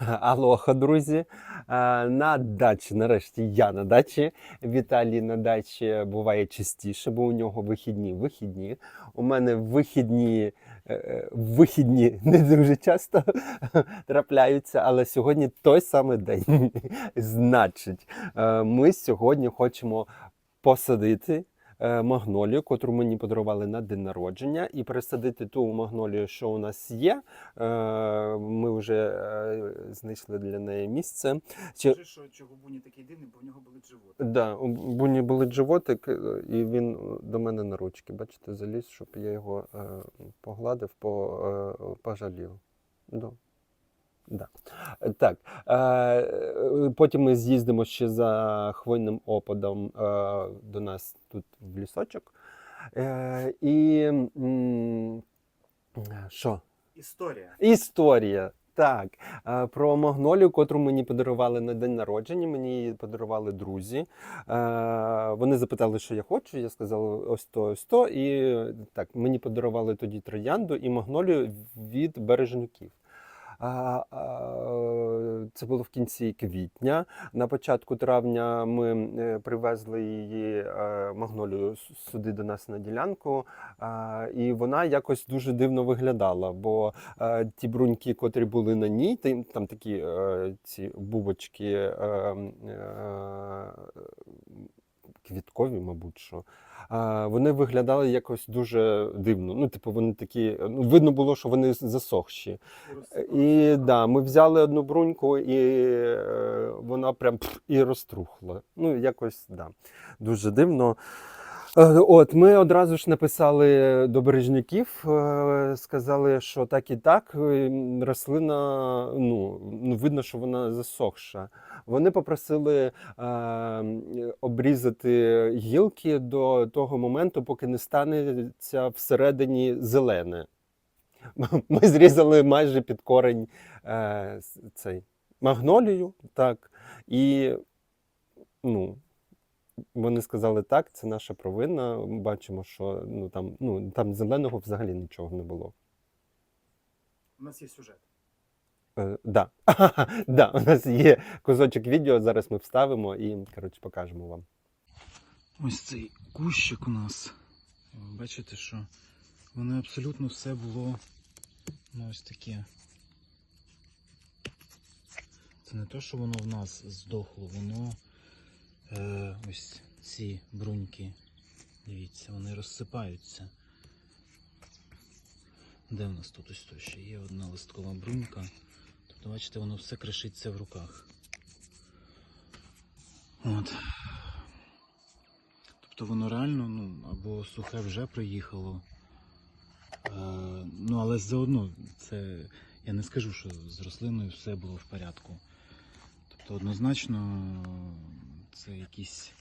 Алоха, друзі. Е, На дачі, нарешті я на дачі. Віталій на дачі буває частіше, бо у нього вихідні вихідні. У мене вихідні, е, е, вихідні не дуже часто трапляються, але сьогодні той самий день. Значить, ми сьогодні хочемо посадити магнолію, котру мені подарували на день народження, і пересадити ту магнолію, що у нас є. Ми вже знайшли для неї місце. Чи... Скажи, що чого Буні такий дивний, бо в нього болить живот. Да, у Буні болить животик, е, і він до мене на ручки. Бачите, заліз, щоб я його е, погладив, по, е, пожалів. Да. Да. Е, Так. Е, потім ми з'їздимо ще за хвойним опадом е, до нас тут в лісочок. Е, і що? Історія. Історія. Так, Е, про магнолію, котру мені подарували на день народження, мені її подарували друзі. Е, Вони запитали, що я хочу. Я сказав ось то, ось то. І так, мені подарували тоді троянду і магнолію від бережників. Це було в кінці квітня. На початку травня ми е, привезли її е, магнолію сюди до нас на ділянку, і вона якось дуже дивно виглядала. Бо е, ті бруньки, котрі були на ній, там, такі ці бубочки квіткові, мабуть, що. Вони виглядали якось дуже дивно. Ну, типу, вони такі, ну, видно було, що вони засохші. І да, ми взяли одну бруньку, і е, вона прям і розтрухла. Ну, якось да, дуже дивно. Е, От, ми одразу ж написали до бережників, е, сказали, що так і так, е, рослина, ну, ну видно, що вона засохша. Вони попросили обрізати гілки до того моменту, поки не станеться всередині зелене. Ми зрізали майже під корень цей магнолію, так. І ну, вони сказали, так, це наша провина. Ми бачимо, що ну, там, ну, там зеленого взагалі нічого не було. У нас є сюжет. Е, да. да, у нас є кусочок відео, зараз ми вставимо і коротше, покажемо вам. Ось цей кущик у нас. Бачите, що воно абсолютно все було ну, ось таке. Це не те, що воно в нас здохло, воно е, ось ці бруньки. Дивіться, вони розсипаються. Де в нас тут ось то ще є одна листкова брунька. Тобто, бачите, воно все кришиться в руках. От. Тобто воно реально, ну, або сухе вже приїхало. Е, ну, але заодно це. Я не скажу, що з рослиною все було в порядку. Тобто однозначно це якийсь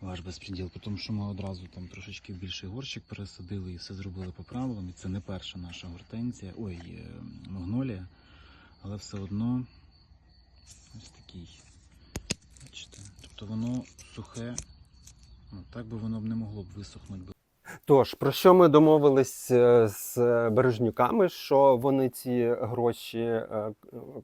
ваш безпреділ, тому що ми одразу там трошечки більший горщик пересадили і все зробили по правилам. І це не перша наша гортензія, ой, е, магнолія, але все одно ось такий. Бачите? Тобто воно сухе, ну, так би воно б не могло б висохнути. Тож, про що ми домовились е, з бережнюками, що вони ці гроші, е,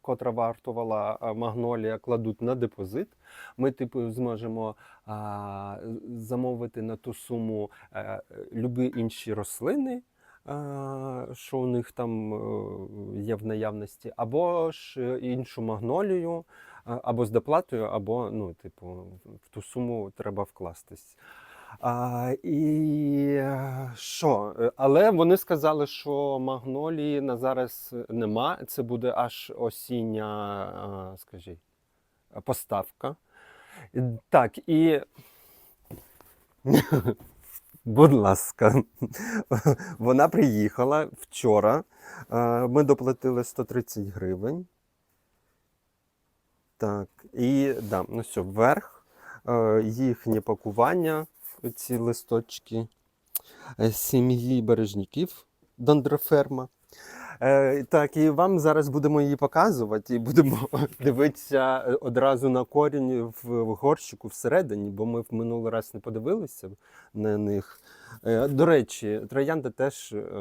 котра вартувала е, магнолія, кладуть на депозит. Ми, типу, зможемо а, замовити на ту суму е, любі інші рослини. е, Що у них там е, є в наявності, або ж е, іншу магнолію, е, або з доплатою, або ну, типу, в ту суму треба вкластись. А, і е, що? Е, Але вони сказали, що магнолії на зараз нема. Це буде аж осіння, скажи, поставка. Е, Так, і. Будь ласка, вона приїхала вчора. Е, Ми доплатили 130 гривень. Так, і да, ну все, вверх. Е, Їхнє пакування, ці листочки е, сім'ї бережників Дондроферма. Е, так, і вам зараз будемо її показувати, і будемо дивитися одразу на корінь в, горщику всередині, бо ми в минулий раз не подивилися на них. Е, до речі, троянда теж е,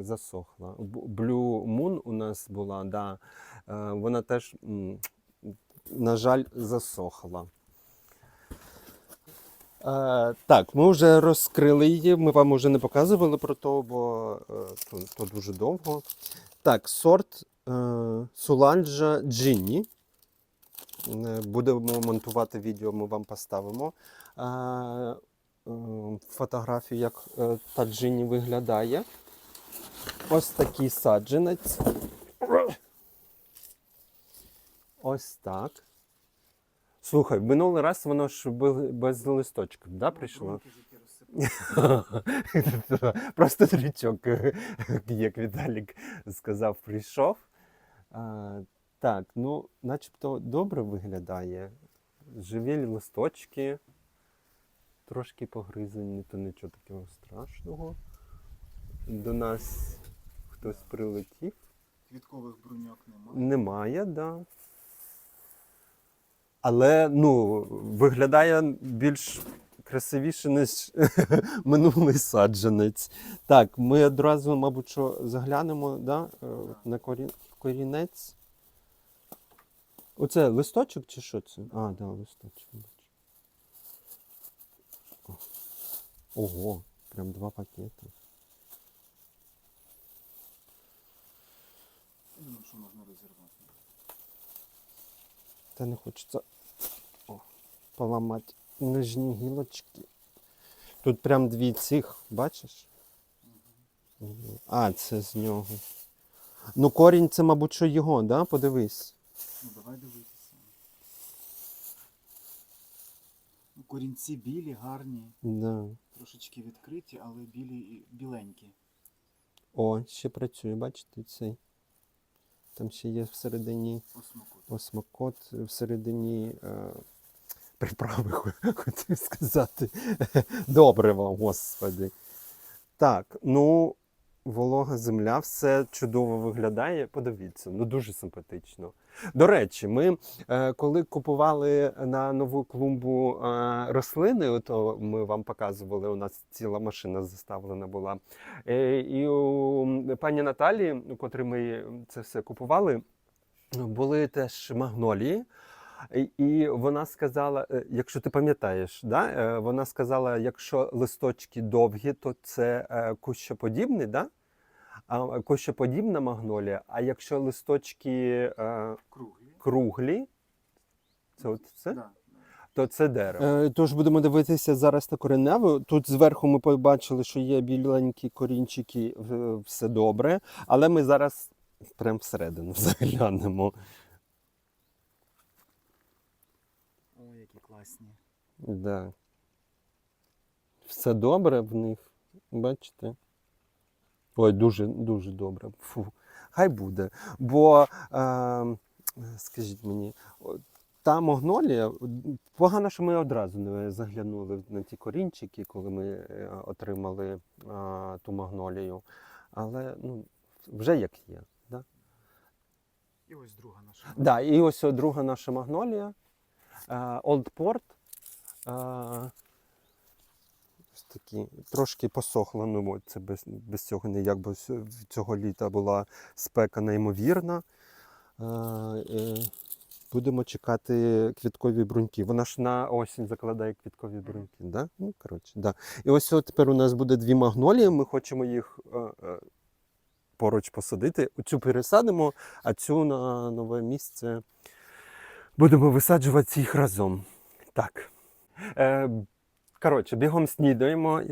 засохла. Blue Moon у нас була, да, е, вона теж, на жаль, засохла. Е, так, ми вже розкрили її. Ми вам вже не показували про то, бо е, то, то дуже довго. Так, сорт е, Суланджа Джинні. Е, Будемо монтувати відео, ми вам поставимо. Е, е, фотографію, як е, та Джинні виглядає. Ось такий саджанець. Ось так. Слухай, минулий раз воно ж без листочків, да, прийшло? Просто дрючок, як Віталік сказав, прийшов. А, так, ну, начебто добре виглядає. Живі листочки, трошки погризані, то нічого такого страшного. До нас хтось прилетів. Квіткових бруньок немає. Немає, так. Да. Але ну, виглядає більш красивіше, ніж минулий саджанець. Так, ми одразу, мабуть, що заглянемо да, е, на корінець. Оце листочок чи що це? А, да, листочок. Ого, прям два пакети. Я думаю, що можна розірвати. Та не хочеться О, поламати нижні гілочки. Тут прям дві цих, бачиш? А, це з нього. Ну, корінь це, мабуть, що його, да? Подивись. Ну давай дивитися. Ну, Корінці білі, гарні, Да. трошечки відкриті, але білі і біленькі. О, ще працює, бачите, цей. Там ще є всередині Осмокот. осмокот, всередині е, приправи, хотів сказати. Добре вам, господи. Так, ну, волога земля, все чудово виглядає. Подивіться, ну дуже симпатично. До речі, ми е, коли купували на нову клумбу е, рослини, то ми вам показували, у нас ціла машина заставлена була. Е, і у пані Наталі, у котрій ми це все купували, були теж магнолії. І- вона сказала, якщо ти пам'ятаєш, да? вона сказала, якщо листочки довгі, то це кущоподібний, да? А кущоподібна магнолія. А якщо листочки е, Круглі. круглі, це от це? Да. то це дерево. Е, тож будемо дивитися зараз на кореневу. Тут зверху ми побачили, що є біленькі корінчики, все добре. Але ми зараз прямо всередину заглянемо. Ой, які класні. Да. Все добре в них. Бачите? Ой, дуже, дуже добре. Фу. Хай буде. Бо, е, скажіть мені, та магнолія, погано, що ми одразу не заглянули на ті корінчики, коли ми е, отримали е, ту магнолію. Але ну, вже як є. Да? І ось друга наша. Да, і ось друга наша магнолія. е, Old Port. е, Ось такі, трошки посохла, ну це без, без цього ніяк, бо цього літа була спека неймовірна. Е, е, Будемо чекати квіткові бруньки. Вона ж на осінь закладає квіткові бруньки. Да? Ну, коротше, да. І ось от тепер у нас буде дві магнолії. Ми хочемо їх е, е, поруч посадити. Оцю пересадимо, а цю на нове місце будемо висаджувати їх разом. Так. Е, коротше, бігом снідаємо,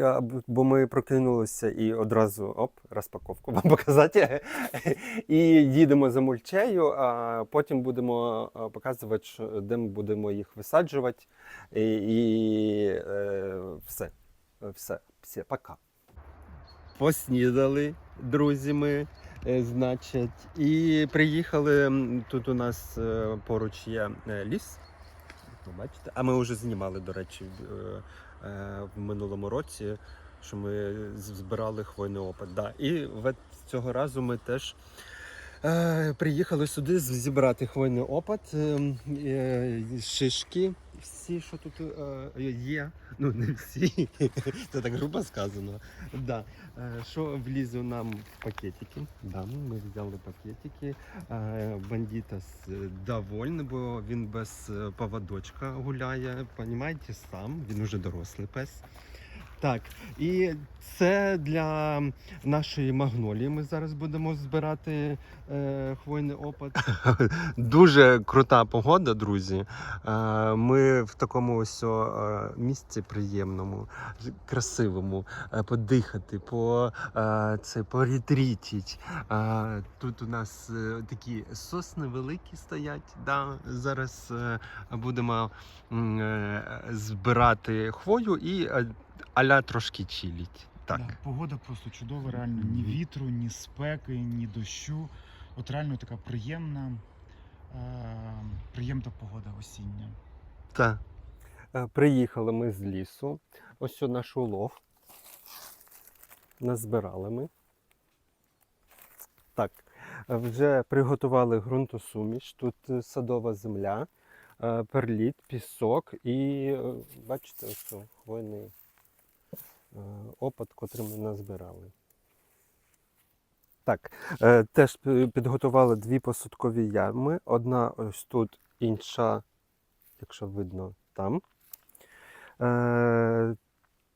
бо ми прокинулися і одразу оп, розпаковку вам показати. І їдемо за мульчею, а потім будемо е, показувати, де ми будемо їх висаджувати. І, і е, все. Все, все, пока. Поснідали, друзі ми. Е, Значить, і приїхали. Тут у нас поруч є ліс. Бачите? А ми вже знімали, до речі, в минулому році, що ми збирали хвойний опад. Да. І цього разу ми теж Е, приїхали сюди зібрати хвойний опад, е, е, шишки. Всі, що тут е, є, ну не всі, це так грубо сказано. Да. Е, що влізло нам в пакетики? Да, ми взяли пакетики. Е, бандитас е, довольний, бо він без е, поводочка гуляє. Понімаєте, сам, він уже дорослий пес. Так, і це для нашої магнолії. Ми зараз будемо збирати е, хвойний опад. Дуже крута погода, друзі. Е, ми в такому ось е, місці приємному, красивому, е, подихати, по е, це порітрітіть. Е, тут у нас е, такі сосни великі стоять. Да? Зараз е, будемо е, збирати хвою і е, аля трошки чиліть. Так. Да, погода просто чудова, реально ні вітру, ні спеки, ні дощу. От реально така приємна, е, приємна погода осіння. Так. Е, Приїхали ми з лісу. Ось що наш улов. Назбирали ми. Так. е, Вже приготували ґрунтосуміш. Тут е, садова земля, перліт, пісок і бачите, ось хвойний опад, котрий ми назбирали. Так, е, теж підготували дві посадкові ями. Одна ось тут, інша якщо видно там. Е,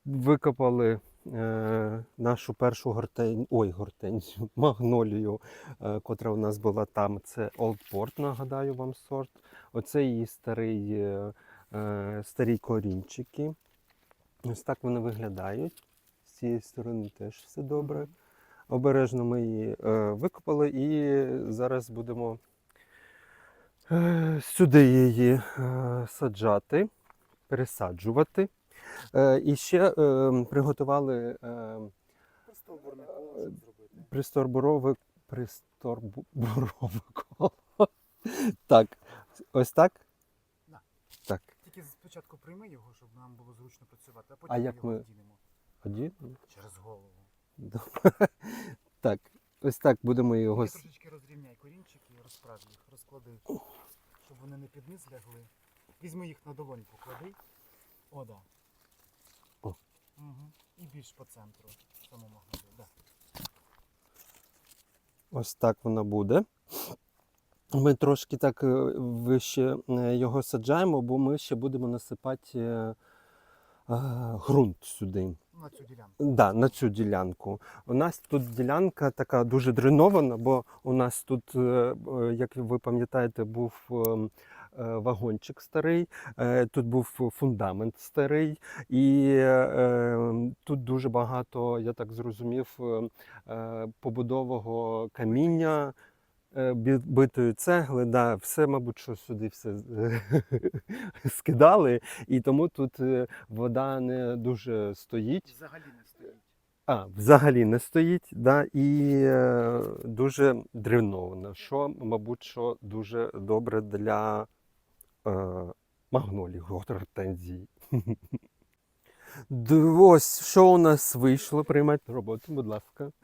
викопали е, нашу першу гортень, ой, гортензію, магнолію, е, котра у нас була там. Це Port, нагадаю вам сорт. Оце її старий, е, е, старі корінчики. Ось так вони виглядають. З цієї сторони теж все добре. Обережно ми її е, викопали і зараз будемо е, сюди її е, саджати, пересаджувати. Е, і ще е, приготували е, присторбурове присторбурове коло. Так, ось так? Спочатку прийми його, щоб нам було зручно працювати, а А потім як його ми- одінемо Один? через голову. Добре. Так, ось так будемо його. Ти с- трошечки розрівняй корінчики і розправ їх, розклади, щоб вони не під низ лягли. Візьми їх на долонь, поклади. О, да. О. Угу. І більш по центру самому магнолію. Да. Ось так вона буде. Ми трошки так е, вище е, його саджаємо, бо ми ще будемо насипати е, ґрунт сюди. На цю ділянку. Да, на цю ділянку. У нас тут ділянка така дуже дренована, бо у нас тут, як ви пам'ятаєте, був ем, вагончик старий, тут був фундамент старий, і е, тут дуже багато, я так зрозумів, е, е, побудового каміння. Е, Битої цегли, да, все, мабуть, що сюди все скидали, і тому тут е, вода не дуже стоїть. Взагалі не стоїть. А, взагалі не стоїть, да, і е, дуже древнована, що, мабуть, що дуже добре для е, магнолій, гортензій. Ось що у нас вийшло. Приймати роботу, будь ласка.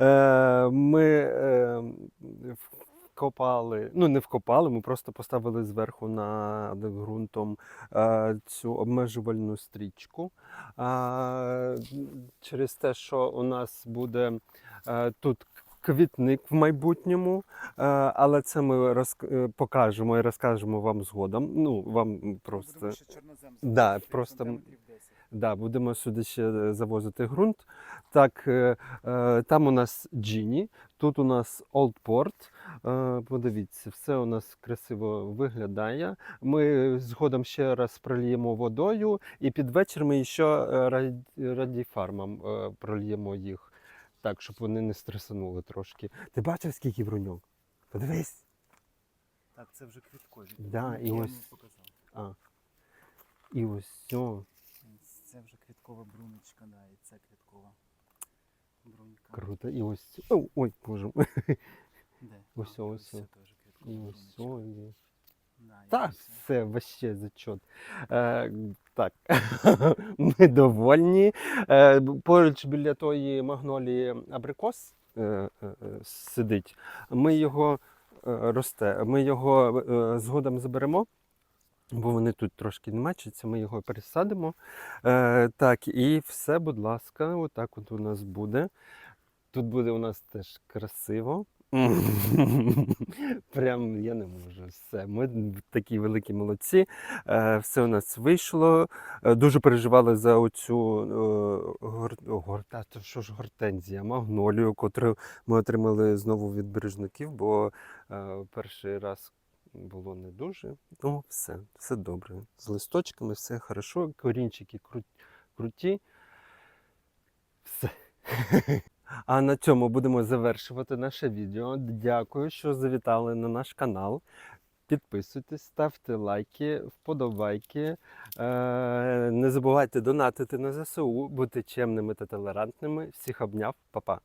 Е, Ми е, вкопали, ну не вкопали, ми просто поставили зверху над ґрунтом е, цю обмежувальну стрічку. Через те, що у нас буде тут квітник в майбутньому, е, але це ми розк- е, покажемо і розкажемо вам згодом. Ну, вам просто. Будемо ще Да, просто- 10. Да, будемо сюди ще завозити ґрунт. Так, е, е, там у нас Джіні, тут у нас. Е, подивіться, все у нас красиво виглядає. Ми згодом ще раз прольємо водою, і під вечір ми ще е, раді- радіфармом е, прольємо їх, так, щоб вони не стресанули трошки. Ти бачив, скільки бруньок? Подивись. Так, це вже квіткові. Да, і ось- не показав. А. І ось все. Це вже квіткова брунечка, да, і це квіткова брунька. Круто. І ось. ц- Ой, ой, боже. мой. Де? Ось, А, ось, це ось. теж квіткова І ось. і- Да, і Так, ось. все, вообще зачет. Е, так, ми довольні. Е, поруч біля тої магнолії абрикос е, е, сидить. Ми його росте, ми його згодом заберемо. Бо вони тут трошки не мачаться, ми його пересадимо. Так, і все, будь ласка, отак от у нас буде. Тут буде у нас теж красиво. Прям я не можу. Все. Ми такі великі молодці. Е, все у нас вийшло. Е, дуже переживали за оцю е, гор, горта, то що ж гортензія, магнолію, котру ми отримали знову від бережників, бо перший раз було не дуже. Ну, все, все добре. З листочками все хорошо, корінчики кру- круті. Все. А на цьому будемо завершувати наше відео. Дякую, що завітали на наш канал. Підписуйтесь, ставте лайки, вподобайки. Е, не забувайте донатити на ЗСУ, бути чемними та толерантними. Всіх обняв, Па-па.